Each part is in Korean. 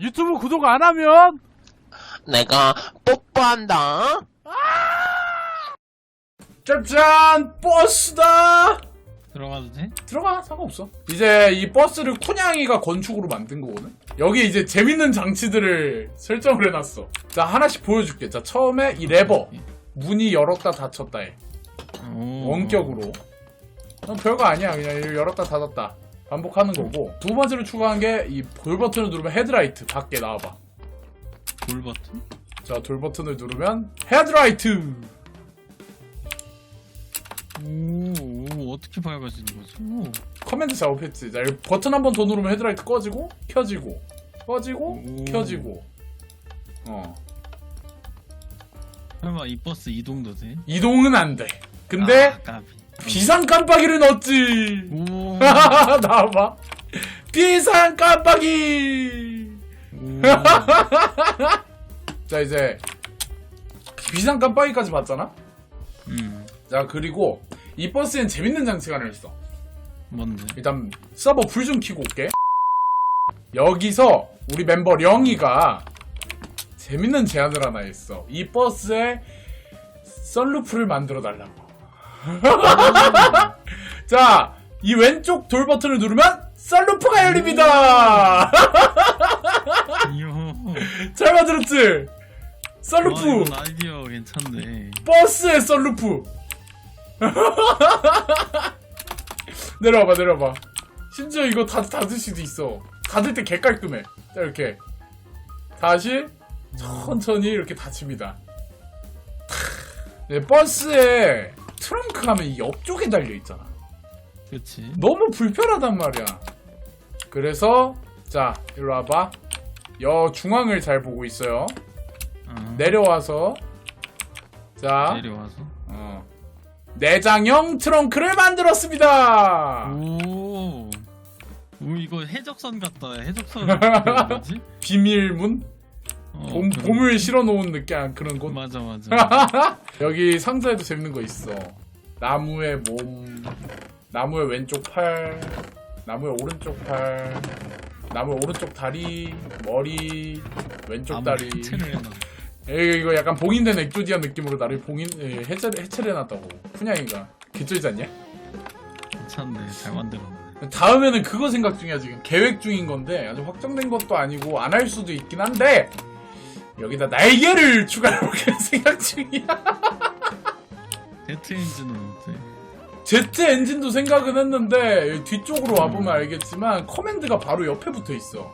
유튜브 구독 안 하면? 내가 뽀뽀한다. 짠짠 버스다! 들어가도 돼? 들어가 상관없어. 이제 이 버스를 쿤양이가 건축으로 만든 거거든? 여기 이제 재밌는 장치들을 설정을 해놨어. 자 하나씩 보여줄게. 자 처음에 이 레버. 문이 열었다 닫혔다 해. 오. 원격으로. 어, 별거 아니야. 그냥 열었다 닫았다 반복하는 거고 두 번째로 추가한 게 이 돌 버튼을 누르면 헤드라이트 밖에 나와봐 돌 버튼? 자 돌 버튼을 누르면 헤드라이트 오, 오 어떻게 밝아지는 거지? 오. 커맨드 작업했지 자 여기 버튼 한 번 더 누르면 헤드라이트 꺼지고 켜지고 꺼지고 오. 켜지고 어 설마 이 버스 이동도 돼? 이동은 안 돼. 근데 아, 까비. 비상 깜빡이를 넣었지. 오. 나와봐. 비상 깜빡이. 오. 자 이제 비상 깜빡이까지 봤잖아. 음. 자 그리고 이 버스엔 재밌는 장치가 하나 있어. 뭔데? 일단 서버 불 좀 켜고 올게. 여기서 우리 멤버 령이가 재밌는 제안을 하나 했어. 이 버스에 썬루프를 만들어 달라고. 자, 이 왼쪽 돌 버튼을 누르면 썬루프가 열립니다. 이요. 잘 만들었지? 썬루프. 이건 아이디어 괜찮네. 버스에 썬루프. 내려와봐, 내려와봐. 심지어 이거 다 닫을 수도 있어. 닫을 때 개 깔끔해. 자, 이렇게. 다시 천천히 이렇게 닫힙니다. 네, 버스에 트렁크 가면 이 옆쪽에 달려 있잖아. 그치? 너무 불편하단 말이야. 그래서, 자, 일로 와봐. 여 중앙을 잘 보고 있어요. 어, 내려와서, 자, 내려와서. 어. 내장형 트렁크를 만들었습니다. 오. 오, 이거 해적선 같다. 해적선. 그 뭐지? 비밀문? 어, 봄, 봄을 실어 놓은 느낌 그런 곳. 맞아, 맞아. 여기 상자에도 재밌는 거 있어. 나무의 몸, 나무의 왼쪽 팔, 나무의 오른쪽 팔, 나무의 오른쪽 다리, 머리, 왼쪽 아무 다리. 해체를 해놔. 에이, 이거 약간 봉인된 엑조디안 느낌으로 나를 봉인 예, 해체 해체를 해놨다고. 푸냥이가 개쩔지 않냐? 괜찮네. 잘 만들었네. 다음에는 그거 생각 중이야 지금 계획 중인 건데 아직 확정된 것도 아니고 안 할 수도 있긴 한데 여기다 날개를 추가해볼까 생각 중이야. 제트 엔진은 어때? 제트 엔진도 생각은 했는데 뒤쪽으로 와보면 알겠지만 커맨드가 바로 옆에 붙어 있어.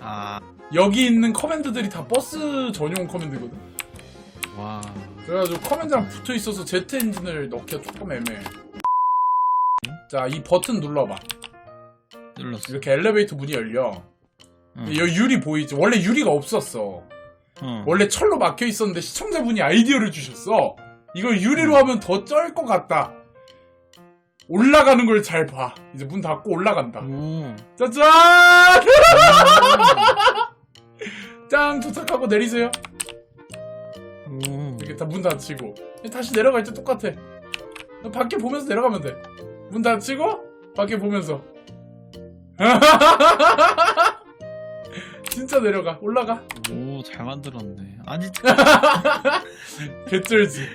아, 여기 있는 커맨드들이 다 버스 전용 커맨드거든? 와. 그래가지고 커맨드랑 붙어 있어서 제트 엔진을 넣기가 조금 애매해. 자 이 버튼 눌러봐. 눌렀어. 이렇게 엘리베이터 문이 열려. 응. 여기 유리 보이지? 원래 유리가 없었어 어. 원래 철로 막혀 있었는데 시청자분이 아이디어를 주셨어. 이걸 유리로 하면 더 쩔 것 같다. 올라가는 걸 잘 봐. 이제 문 닫고 올라간다. 오. 짜잔! 짱! 도착하고 내리세요. 오. 이렇게 다 문 닫히고. 다시 내려갈 때 똑같아. 밖에 보면서 내려가면 돼. 문 닫히고, 밖에 보면서. 진짜 내려가. 올라가. 오, 잘 만들었네. 아니, 개쩔지.